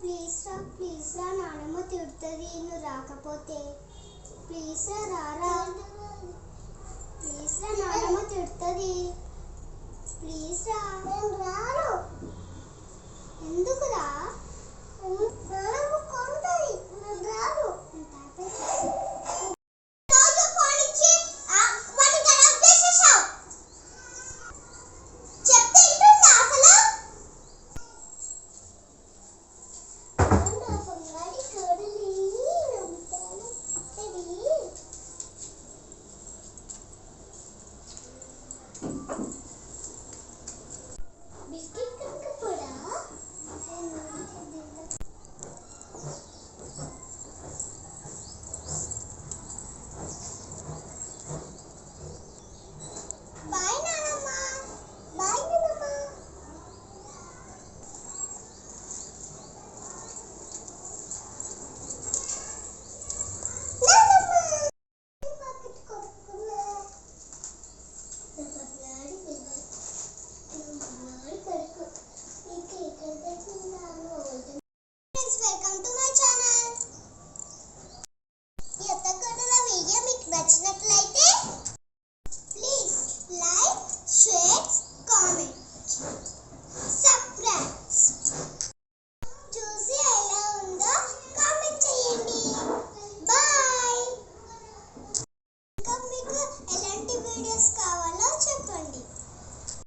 Please రా please రా నానమ్మ తిడుతుంది రాకపోతే. ప్లీజ్ రారా. ప్లీజ్ రా నానమ్మ తిడుతుంది. ప్లీజ్ రా. టు మై ఛానల్ మీకు నచ్చినట్లయితే ప్లీజ్ లైక్ షేర్ కామెంట్